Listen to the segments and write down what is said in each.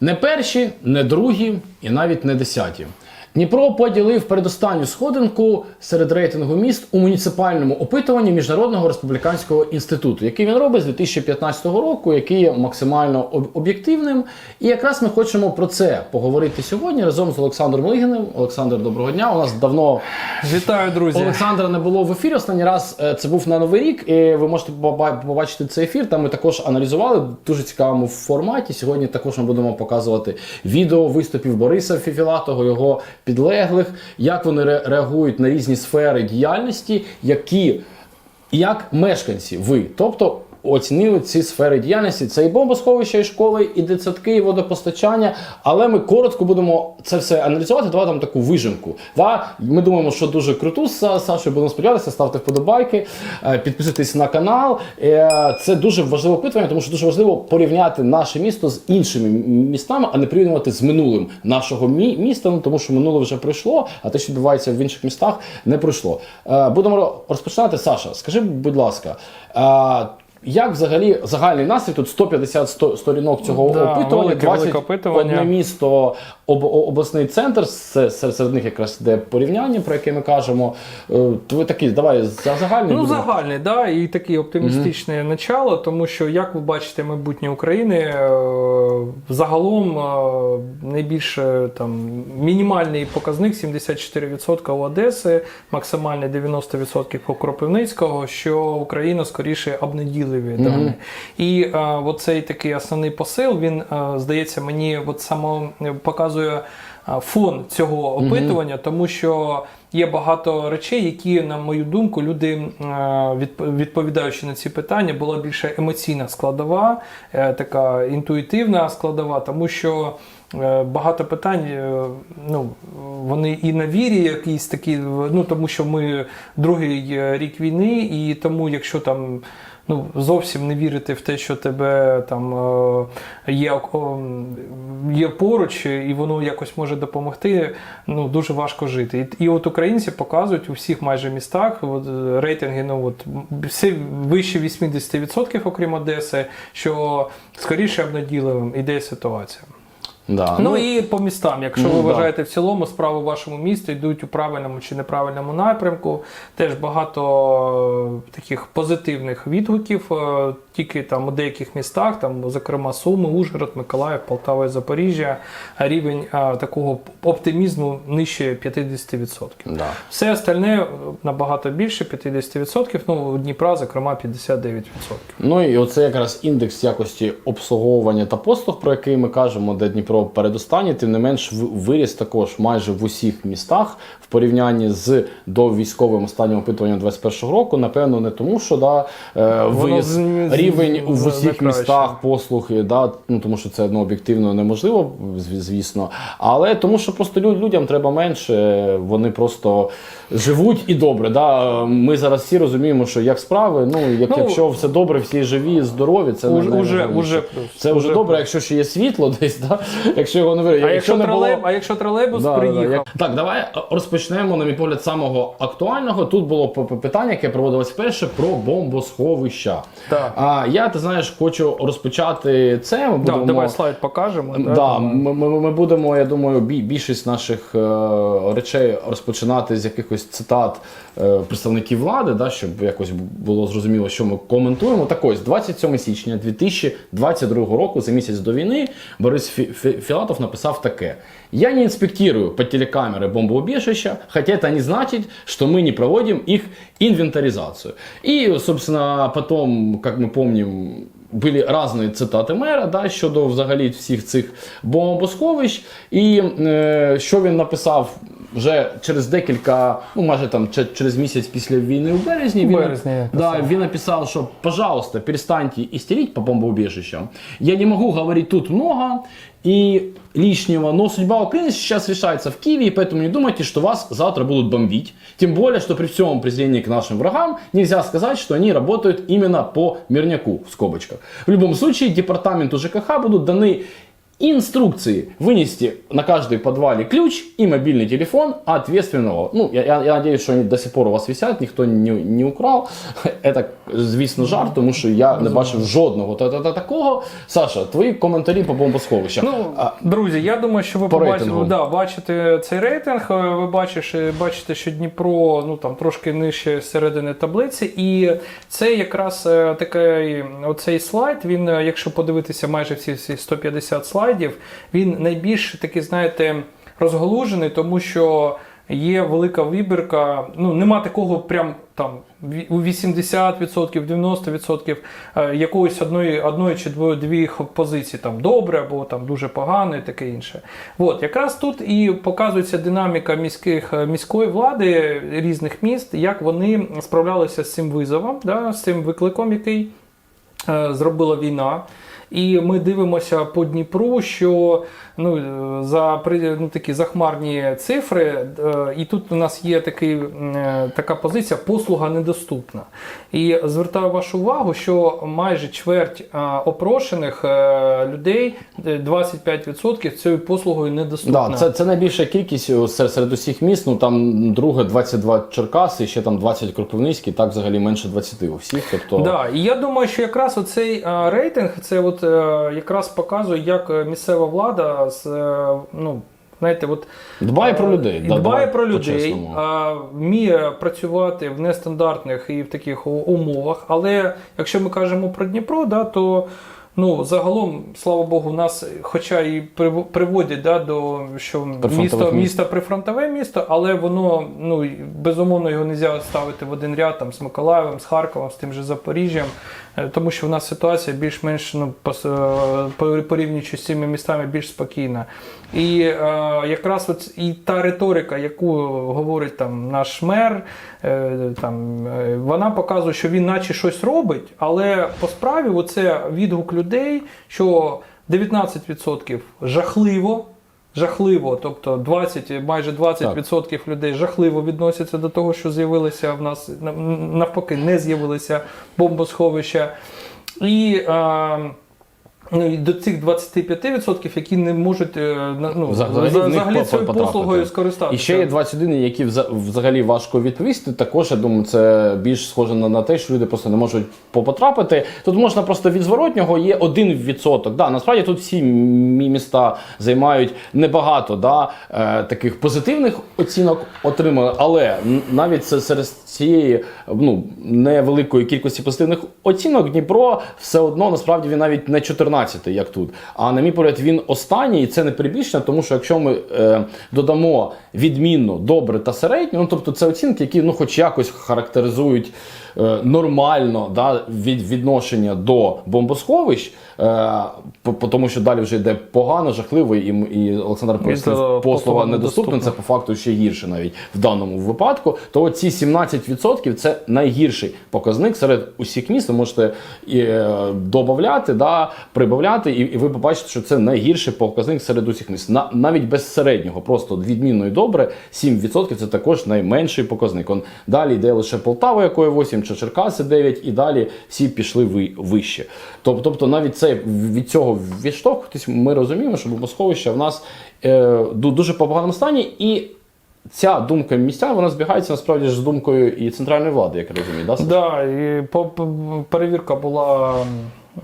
Не перші, не другі і навіть не десяті. Дніпро поділив передостанню сходинку серед рейтингу міст у муніципальному опитуванні Міжнародного республіканського інституту, який він робить з 2015 року, який є максимально об'єктивним. І якраз ми хочемо про це поговорити сьогодні разом з Олександром Лигіним. Олександр, доброго дня. У нас давно Вітаю, друзі. Олександра не було в ефірі. Останній раз е, це був на Новий рік. І ви можете побачити цей ефір. Там ми також аналізували в дуже цікавому форматі. Сьогодні також ми будемо показувати відео виступів Бориса Фіфілатого, його підлеглих, як вони реагують на різні сфери діяльності, які як мешканці ви, тобто. Оцінили ці сфери діяльності. Це і бомбосховища, і школи, і дитсадки, і водопостачання. Але ми коротко будемо це все аналізувати. Давай там таку вижимку. Да? Ми думаємо, що дуже круто з Сашою будемо сподіватися. Ставте вподобайки, е, підписуйтесь на канал. Е, Це дуже важливе опитування, тому що дуже важливо порівняти наше місто з іншими містами, а не порівнювати з минулим нашого мі- міста. Ну тому що минуле вже пройшло, а те, що відбувається в інших містах, не пройшло. Е, Будемо розпочинати. Саша, скажи, будь ласка. Як взагалі загальний настрій? Тут 150 сто- сторінок цього Да, опитування, велике, 20 велике опитування. одне місто, об, обласний центр, серед, них якраз де порівняння, про яке ми кажемо. Е, То ви такі, давай за загальний. Ну, загальний, да, і таке оптимістичне начало, тому що, як ви бачите, майбутнє України е, загалом е, найбільше там мінімальний показник 74% у Одеси, максимальний 90% у Кропивницького, що Україна скоріше обнеділиві дані. І е, оцей такий основний посил, він е, здається мені, от само е, показує фон цього опитування, тому що є багато речей, які, на мою думку, люди відповідаючи на ці питання, була більше емоційна складова, е, така інтуїтивна складова, тому що. е, Багато питань, е, ну вони і на вірі, якісь такі, ну тому що ми другий рік війни, і тому, якщо там ну зовсім не вірити в те, що тебе там е, є, є поруч, і воно якось може допомогти. Ну дуже важко жити. І, і от українці показують у всіх майже містах от, е, рейтинги, ну от всі вище 80%, окрім Одеси, що скоріше обнадійливим іде ситуація. Да. Ну і по містам, якщо ну, ви да. вважаєте в цілому справи в вашому місті йдуть у правильному чи неправильному напрямку, теж багато е, таких позитивних відгуків, е, тільки там у деяких містах, там, зокрема Суми, Ужгород, Миколаїв, Полтава і Запоріжжя, рівень е, такого оптимізму нижче 50%. Да. Все остальне е, набагато більше 50%, ну у Дніпра, зокрема, 59%. Ну і оце якраз індекс якості обслуговування та послуг, про який ми кажемо, де Дніпро передостанній, тим не менш виріс також майже в усіх містах в порівнянні з довійськовим останнім опитуванням 21 року. Напевно, не тому, що да, е, з- рівень в усіх містах послуг, і, да, ну тому що це ну, об'єктивно неможливо, звісно. Але тому, що просто лю- людям треба менше, вони просто живуть і добре. Да? Ми зараз всі розуміємо, що як справи, ну, як, Ну, якщо все добре, всі живі, здорові, це Уже- не- уже- уже. Це вже Уже добре, якщо ще є світло десь, да? якщо його не вирішує. А якщо, не тролейб, а якщо тролейбус Да, да, да. приїхав? Як- Так, давай е, розпочнемо, на мій погляд, самого актуального. Тут було питання, яке проводилось вперше про бомбосховища. Так. А я, ти знаєш, хочу розпочати це. Ми Да, давай слайд покажемо. Да, да? ми, ми, ми будемо, я думаю, більшість наших е, речей розпочинати з якихось цитат е, представників влади, да, щоб якось було зрозуміло, що ми коментуємо. Так ось, 27 січня 2022 року, за місяць до війни, Борис Фі- Фі- Філатов написав таке: Я не инспектирую по телекамеры бомбоубежища, хотя это не значит, что мы не проводим их инвентаризацию. И, собственно, потом, как мы помним, були різні цитати мера да, щодо взагалі всіх цих бомбосховищ. І е, що він написав вже через декілька, ну майже там че- через місяць після війни у березні. У він, березні я да, писав. він написав, що пожалуйста, перестаньте истерить по бомбоубежищам. Я не могу говорить тут много и лишнего, но судьба Украины сейчас решается в Киеве, и поэтому не думайте, что вас завтра будут бомбить. Тем более, что при всем презрении к нашим врагам нельзя сказать, что они работают именно по мирняку, в скобочках. В любом случае, департаменту ЖКХ будут даны инструкции вынести на каждый подвале ключ и мобильный телефон ответственного. Ну, я, я, я надеюсь, что они до сих пор у вас висят, ніхто не, не украв. Это, звісно, жарт, тому що я не бачив жодного та- та- та- такого. Саша, твої коментарі по бомбосховищах. Ну, А, друзі, я думаю, що ви По побачите, рейтингу. да, бачите цей рейтинг. е, Ви бачите, бачите, що Дніпро ну там трошки нижче середини таблиці, і це якраз е, такий оцей слайд. Він, е, якщо подивитися майже всі, всі 150 слайдів, він найбільш такий, знаєте, розголужений, тому що. Є велика вибірка, ну нема такого прям там у 80%, 90% е, якоїсь одної, одної чи дві позиції там добре або там дуже погано і таке інше. От якраз тут і показується динаміка міських е, міської влади різних міст, як вони справлялися з цим визовом, да, з цим викликом, який е, зробила війна. І ми дивимося по Дніпру, що ну, е, за ну, такі захмарні цифри, е, і тут у нас є такий, е, така позиція послуга недоступна. І звертаю вашу увагу, що майже чверть опрошених людей, е, 25% цією послугою недоступна. Да, це, це найбільша кількість серед, усіх міст. Ну там друге 22 Черкаси, ще там 20 Кропивницький, так взагалі менше 20 у всіх. Тобто Да, і я думаю, що якраз оцей рейтинг це от е, якраз показує, як е, місцева влада з е, ну. Знаєте, от дбає про людей. І дбає про людей, а, вміє працювати в нестандартних і в таких умовах. Але якщо ми кажемо про Дніпро, да, то ну, загалом, слава Богу, нас, хоча і прив- приводять да, до що місто, місто прифронтове місто, але воно ну, безумовно його не можна ставити в один ряд там, з Миколаєвом, з Харковом, з тим же Запоріжжям. Е, Тому що в нас ситуація більш-менш ну, е, по- порівнюючи з цими містами більш спокійна. І е, якраз от і та риторика, яку говорить там наш мер, е, там, е, вона показує, що він наче щось робить, але по справі оце відгук людей, що 19% жахливо. Жахливо, тобто 20, майже 20% людей жахливо відносяться до того, що з'явилися в нас навпаки, не з'явилися бомбосховища. І, е, ну, і до цих 25%, які не можуть е, ну, Взагалі взагалі, цією потрапити. послугою скористатися. І ще є 21, які вза- взагалі важко відповісти. Також я думаю, це більш схоже на, те, що люди просто не можуть по- потрапити. Тут можна просто від зворотнього є один відсоток. Да, насправді тут всі мі- міста займають небагато да, е, таких позитивних оцінок отримали, але навіть це серед цієї ну, невеликої кількості позитивних оцінок Дніпро все одно насправді він навіть не 14, як тут. А на мій погляд, він останній, і це не перебільшення, тому що якщо ми е, додамо відмінно, добре та середньо, ну тобто це оцінки, які ну, хоч якось характеризують е, нормально да, від відношення до бомбосховищ, е, тому що далі вже йде погано, жахливо, і, і Олександр пояснив, послуга недоступна, це по факту ще гірше навіть в даному випадку. То ці 17% це найгірший показник серед усіх міст. Ви можете і, е, додавати, да, прибавляти, і, і ви побачите, що це найгірший показник серед усіх міст. На, навіть без середнього, просто відмінно і добре, 7% це також найменший показник. Он, далі йде лише Полтава, якої 8, чи Черкаси 9, і далі всі пішли ви, вище. Тобто навіть це від цього відштовхуватись, ми розуміємо, що бомбосховище в нас е, дуже по поганому стані, і ця думка містян вона збігається насправді ж з думкою і центральної влади, як я розумію. Саш? Да, і по- перевірка була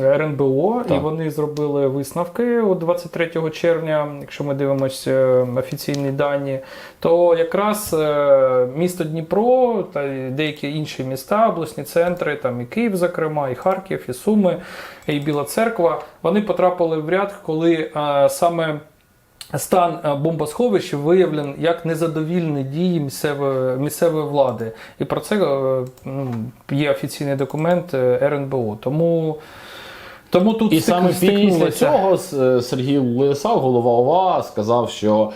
РНБО, і вони зробили висновки от 23 червня. Якщо ми дивимося е, офіційні дані, то якраз е, місто Дніпро та деякі інші міста, обласні центри, там і Київ, зокрема, і Харків, і Суми, і Біла Церква, вони потрапили в ряд, коли е, саме. Стан бомбосховищ виявлений як незадовільні дії місцевої, місцевої влади. І про це ну, є офіційний документ РНБО. Тому, тому тут І стик- саме після цього с- Сергій Лисав, голова ОВА, сказав, що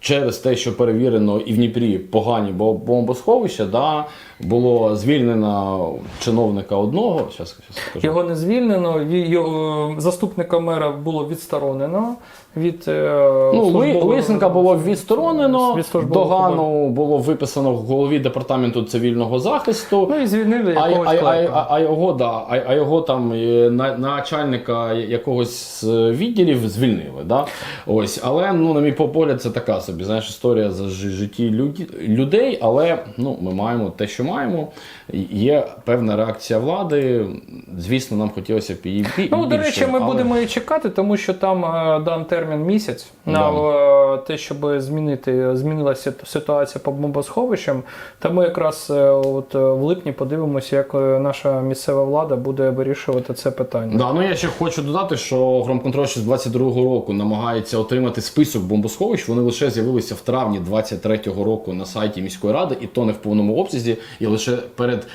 через те, що перевірено і в Дніпрі погані бо- бомбосховища, да, було звільнено чиновника одного. Щас, щас скажу. Його не звільнено, його заступника мера було відсторонено від е, Ну, службового- Лисенка було відсторонено, від догану було виписано в голові департаменту цивільного захисту. Ну і звільнили А, якогось а, а, а, а його, да, а, а його там е, на, начальника якогось з відділів звільнили. Да? Ось, але ну, на мій погляд, це така собі знаєш, історія за житті людей, але ну, ми маємо те, що маємо. Є певна реакція влади. Звісно, нам хотілося б її бі- Ну, до речі, ми але- будемо і чекати, тому що там е, дан термін місяць на Да. е, те, щоб змінити змінилася ситуація по бомбосховищам. Тому якраз е, от в липні подивимося, як наша місцева влада буде вирішувати це питання. Да, ну я ще хочу додати, що Громконтроль ще з 22-го року намагається отримати список бомбосховищ. Вони лише з'явилися в травні 23-го року на сайті міської ради, і то не в повному обсязі, і лише перед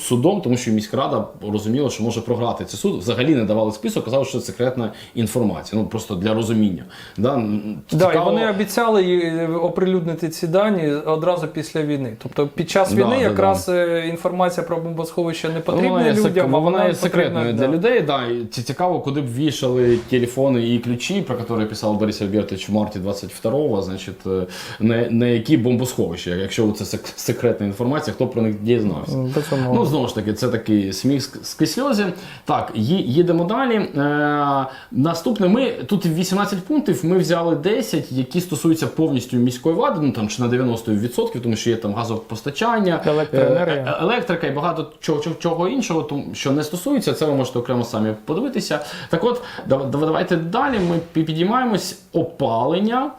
судом, тому що міська рада розуміла, що може програти цей суд. Взагалі не давали список, казали, що це секретна інформація. Ну просто для розуміння. Да, Да, і вони обіцяли оприлюднити ці дані одразу після війни. Тобто під час війни да, якраз е, інформація про бомбосховище не потрібна вона є, сек- людям, а вона є секретною для да. людей. Да. І ці- цікаво, куди б вішали телефони і ключі, про які писав Борис Альбертович в марті 22-го, значить, е, на, на які бомбосховища. Якщо це секретна інформація, хто про них дізнався. Ну, знову ж таки, це такий сміх з- сльози. Так, їдемо далі. Е, наступне, ми тут 18 пунктів, ми взяли 10, які стосуються повністю міської влади, ну там чи на 90%, тому що є там газопостачання, Електроенергія. е, е, електрика і багато чого, чого, іншого, тому що не стосується, це ви можете окремо самі подивитися. Так от, дав- дав- давайте далі. Ми підіймаємось опалення,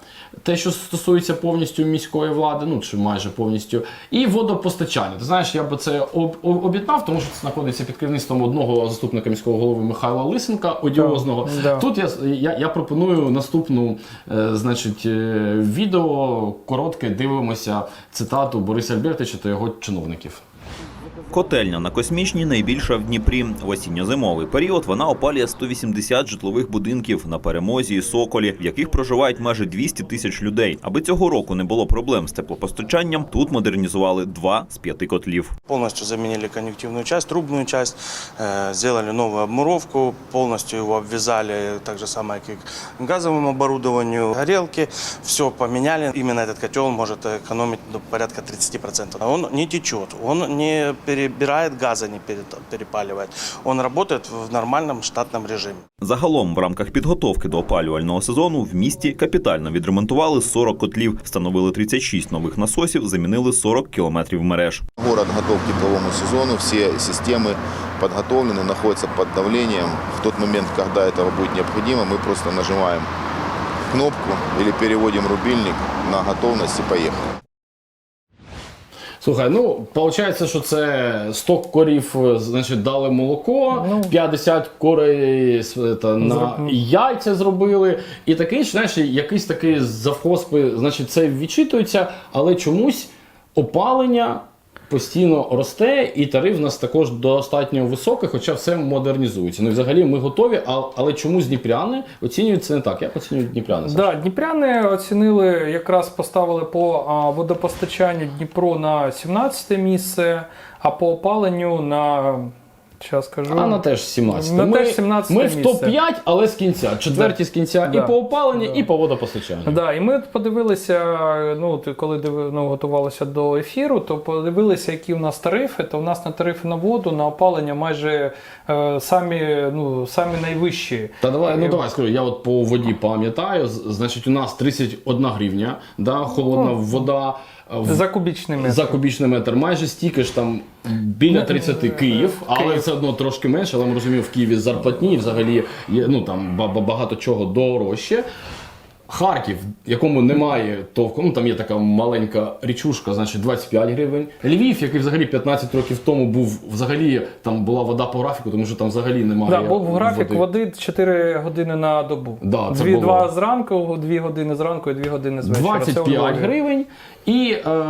те, що стосується повністю міської влади, ну чи майже повністю, і водопостачання. Ти знаєш, я би це об- об- об'єднав, тому що це знаходиться під керівництвом одного заступника міського голови Михайла Лисенка, одіозного. Да. Тут я, я, я пропоную наступну, е, значить, е, відео коротке дивимося цитату Бориса Альбертовича та його чиновників. Котельня на космічній найбільша в Дніпрі. В осінньо-зимовий період вона опалює 180 житлових будинків на перемозі і соколі, в яких проживають майже 200 тисяч людей. Аби цього року не було проблем з теплопостачанням, тут модернізували два з п'яти котлів. Полностью заменили коннективную часть, трубную часть, э, сделали новую обмуровку, полностью его обвязали, так же самое, как к газовому оборудованию, горелки. Все поменяли. Именно этот котел может экономить ну, порядка 30%. Он не течет, он не перебирает газа, не пере- перепаливает. Он работает в нормальном штатном режиме. Загалом, в рамках підготовки до опалювального сезону в місті капітально відремонтували 40 котлів, встановили 36 нових насосів, замінили 40 кілометрів мереж. Город готов к тепловому сезону, все системы подготовлены, находятся под давлением. В тот момент, когда этого будет необходимо, мы просто нажимаем кнопку или переводим рубильник на готовность и поехали. Слухай, ну виходить, що це 100 корів, е, значить, дали молоко, Ну. 50 корей та, на Зроб- яйця зробили. І такий, знаєш, якийсь такий завхоспи, значить, це відчитується, але чомусь опалення. Постійно росте, і тариф у нас також достатньо високий, хоча все модернізується. Ну взагалі ми готові, але чомусь дніпряни оцінюють це не так. Як оцінюють дніпряни? Да, Дніпряни оцінили, якраз поставили по водопостачанню Дніпро на 17 місце, а по опаленню на. Зараз скажу. А на теж 17. На ми, теж 17 ми в місце. топ-5, але з кінця. Четверті з кінця Да. і по опаленню, Да. і по водопостачанню. Да, і ми подивилися, ну, коли ну, готувалися до ефіру, то подивилися, які у нас тарифи. То у нас на тарифи на воду, на опалення майже е, самі, ну, самі найвищі. Та давай, ну давай скажу, я от по воді пам'ятаю. Значить, у нас 31 гривня, да, холодна Ну, вода. Е, в- За кубічний метр. За кубічний метр, майже стільки ж там біля Ну, 30 Київ, але Київ. все одно трошки менше. Але ми розуміємо, в Києві зарплатні і взагалі є ну там ба- ба- багато чого дорожче. Харків, якому немає товку, ну там є така маленька річушка, значить 25 гривень. Львів, який взагалі 15 років тому був, взагалі там була вода по графіку, тому що там взагалі немає. Да, був графік води. води 4 години на добу. Да, це Дві, було. Два зранку, 2 години зранку і 2 години з вечора. 25 гривень. І е,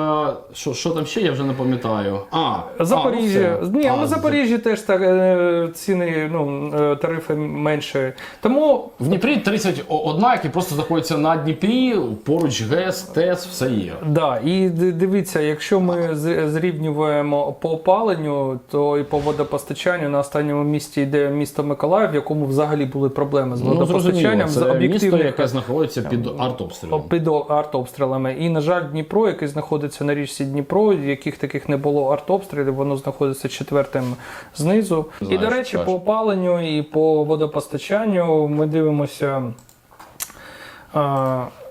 що, що там ще, я вже не пам'ятаю. А, Запоріжжя. а, ну. Ні, але А, Запоріжжя теж так е, ціни, ну, е, тарифи менше. Тому В Дніпрі 31, який просто знаходиться на Дніпрі, поруч ГЕС, ТЕС, все є. Да, і дивіться, якщо ми з- зрівнюємо по опаленню, то і по водопостачанню на останньому місці йде місто Миколаїв, в якому взагалі були проблеми з Ну, зрозуміло, водопостачанням з це місто, об'єктивних яке знаходиться під артобстрілом. під артобстрілами. І, на жаль, Дніпро, який знаходиться на річці Дніпро, яких таких не було артобстрілів, воно знаходиться четвертим знизу. і, до речі, по опаленню і по водопостачанню ми дивимося,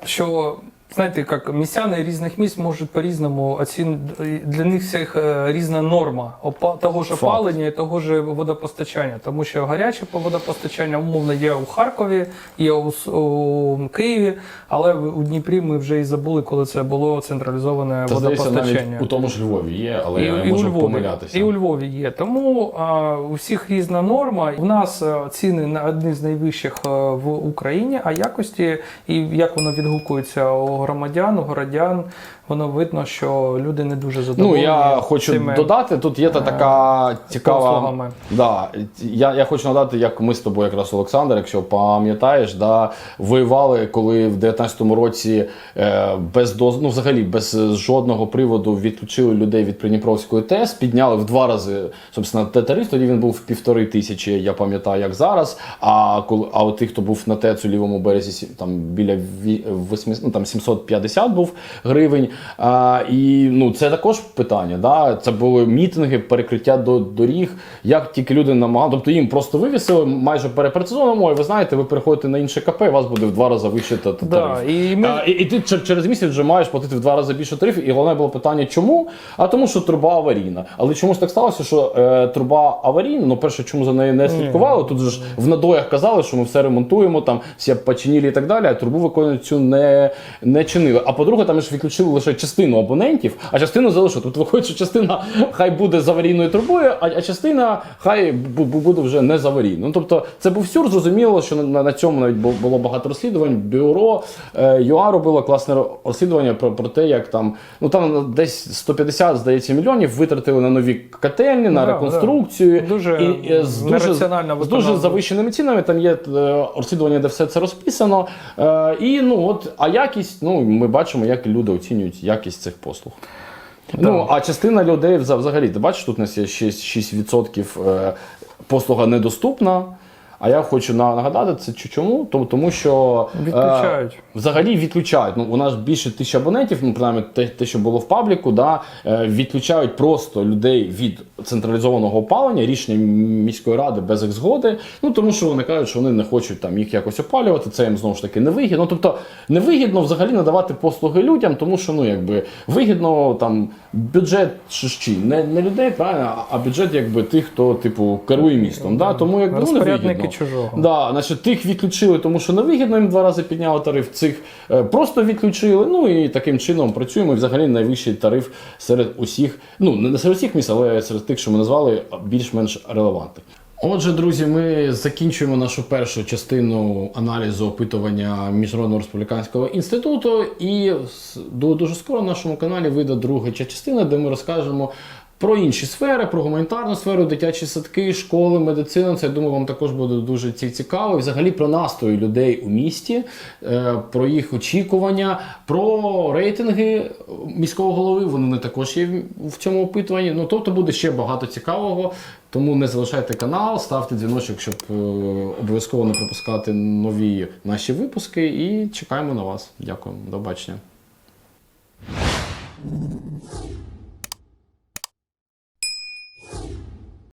що. Знаєте, як містяни різних міст можуть по-різному оцін... для них всіх е, різна норма того ж опалення і того ж водопостачання. Тому що гаряче водопостачання умовно є у Харкові, є у, у Києві, але у Дніпрі ми вже і забули, коли це було централізоване Та здається, водопостачання. навіть у тому ж Львові є, але І, я і, у можу Львові, помилятися. і у Львові є. Тому а, у всіх різна норма. У нас ціни на одні з найвищих в Україні, а якості і як воно відгукується у громадян, городян, воно видно, що люди не дуже Ну, я хочу цими, додати, тут є та така цікава. послугами. Да, я, я хочу нагадати, як ми з тобою, якраз Олександр, якщо пам'ятаєш, да, воювали, коли в 19-му році е, без доз... ну, взагалі без жодного приводу відключили людей від Придніпровської ТЕС, підняли в два рази собственно, тариф. Тоді він був в півтори тисячі, я пам'ятаю, як зараз. А коли а от тих, хто був на ТЕЦ у лівому березі, там біля ві- 8, ну, там 750 був гривень. А, і ну, це також питання. Да? Це були мітинги, перекриття до доріг. Як тільки люди намагали, тобто їм просто вивісили майже сезоном, ой, ви знаєте, ви переходите на інше КП, у вас буде в два рази вище та- та- Да, і ми- А, і, і ти через місяць вже маєш платити в два рази більше тарифів. І головне було питання, чому? А тому, що труба аварійна. Але чомусь так сталося, що е, труба аварійна. Ну, перше, чому за нею не слідкували? Тут же ж в надоях казали, що ми все ремонтуємо, там всі починілі і так далі, а трубу виконують цю не, не чинили. А по-друге, там ж відключили лише частину абонентів, а частину залишили. Тобто виходить, що частина хай буде з аварійною трубою, а, а частина хай бу- бу- буде вже не з аварійною. Ну, тобто, це був сюр, зрозуміло, що на, на цьому навіть було багато розслідувань. Бюро е, ЮА робило класне розслідування про, про те, як там, ну там десь 150, здається, мільйонів витратили на нові котельні, на Да, реконструкцію. Дуже і, і з дуже, з дуже завищеними цінами. Там є е, розслідування, де все це розписано. Е, і ну от, а якість, ну ми бачимо, як люди оцінюють якість цих послуг. Ну, а частина людей взагалі, ти бачиш, тут у нас є 6%, 6% е, послуга недоступна. А я хочу нагадати це чому? Тому, тому що е, Відключають. Взагалі відключають. Ну, у нас більше тисячі абонентів, ну принаймні те, те, що було в пабліку, да, е, відключають просто людей від централізованого опалення, рішення міської ради без їх згоди. Ну тому що вони кажуть, що вони не хочуть там їх якось опалювати. Це їм знову ж таки невигідно. Ну, тобто невигідно взагалі надавати послуги людям, тому що ну якби вигідно там бюджет чи не, не людей, правильно, а- бюджет якби тих, хто типу керує містом. Да? Тому якби ну, невигідно. чужого. Да, значить, тих відключили, тому що невигідно їм два рази підняли тариф. Цих е, просто відключили. Ну і таким чином працюємо. І взагалі найвищий тариф серед усіх, ну не серед усіх міст, але серед тих, що ми назвали, більш-менш релевантних. Отже, друзі, ми закінчуємо нашу першу частину аналізу опитування Міжнародного республіканського інституту. І дуже скоро на нашому каналі вийде друга частина, де ми розкажемо про інші сфери, про гуманітарну сферу, дитячі садки, школи, медицину. Це я думаю, вам також буде дуже цікаво. І взагалі про настрої людей у місті, е, про їх очікування, про рейтинги міського голови. Вони також є в- цьому опитуванні. Ну тобто буде ще багато цікавого. Тому не залишайте канал, ставте дзвіночок, щоб е, обов'язково не пропускати нові наші випуски. І чекаємо на вас. Дякую, до побачення.